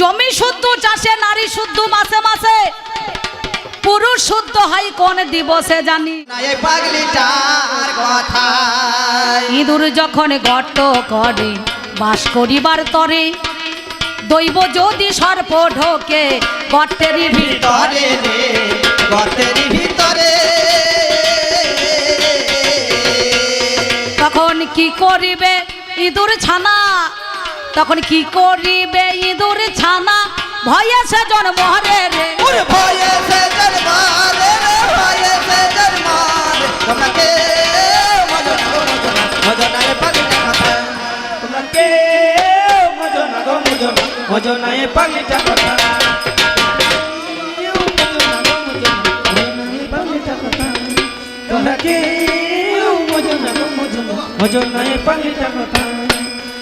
জমি শুদ্ধ চাষে নারী শুদ্ধ মাসে মাসে। পুরুষ শুদ্ধ হয় কোন দিবসে জানি। ইঁদুর যখন গর্ত করে বাস করিবার তরে দৈব যদি সর্প ঢোকে গর্তেরই ভিতর ভিতরে। গর্তের ভিতরে। তখন কি করিবে ইঁদুর ছানা? তখন কি করিবে ইঁদুর ছানা? ভয়ে সে জন্ম রে। ভয়ে সে রে, ভয়ে সে তোমাকে মজনা গো মজনা মজনা এ পাগলিটা কথা তোমরা কে? মজনা গো মজনা মজনা এ কথা তোমরা কে? মজনা গো মজনা মজনা এ কথা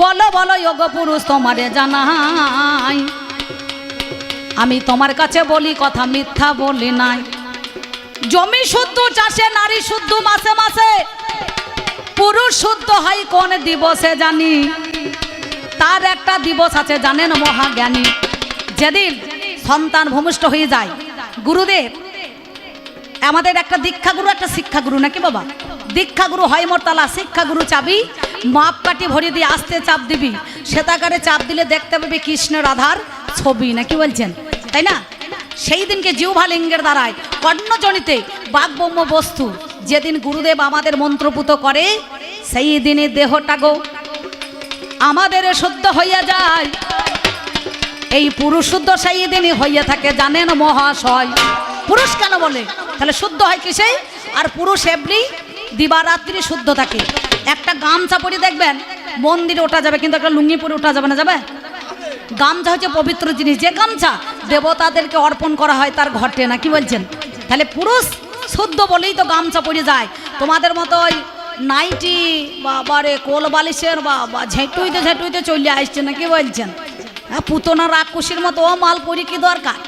বলো বলো, যোগ পুরুষ তোমারে জানাই। আমি তোমার কাছে বলি কথা, মিথ্যা বলি নাই। জমি শুদ্ধ, চাষে নারী শুদ্ধ, মাসে মাসে পুরুষ শুদ্ধ হয়, কোন দিবসে জানি। তার একটা দিবস আছে, জানেন মহাজ্ঞানী। যেদিন সন্তান ভূমিষ্ঠ হয়ে যায়, গুরুদেব আমাদের একটা দীক্ষাগুরু, একটা শিক্ষাগুরু, নাকি বাবা? দীক্ষাগুরু হয় মোরতালা শিক্ষাগুরু চাবি। মাপ কাটি ভরি দিয়ে আসতে চাপ দিবি। শ্বেতাকারে চাপ দিলে দেখতে পাবি কৃষ্ণ রাধার ছবি, নাকি বলছেন? তাই না? সেই দিনকে জিহ্বা লিঙ্গের দ্বারায় কর্ণজনিতে বাগব্রহ্ম বস্তু। যেদিন গুরুদেব আমাদের মন্ত্রপুত করে, সেই দিনে দেহটা গো আমাদের শুদ্ধ হইয়া যায়। এই পুরুষ শুদ্ধ সেই দিনই হইয়া থাকে, জানেন মহাশয়। পুরুষ কেন বলে? তাহলে শুদ্ধ হয় কিসেই আর পুরুষ এমনি দিবারাত্রি শুদ্ধ থাকে। একটা গামছা পরে দেখবেন, মন্দিরে ওঠা যাবে, কিন্তু একটা লুঙ্গি পরে ওঠা যাবে না, যাবে? গামছা হচ্ছে পবিত্র জিনিস। যে গামছা দেবতাদেরকে অর্পণ করা হয় তার ঘটে না, কি বলছেন? তাহলে পুরুষ শুদ্ধ বলেই তো গামছা পরে যায়। তোমাদের মতো ওই নাইটি বা বারে কোল বালিশের বা ঝেঁটুইতে ঝেঁটুইতে চলে আসছে না, কি বলছেন? হ্যাঁ পুতনা রাক্ষসীর মতো ও মাল পরি কি দরকার?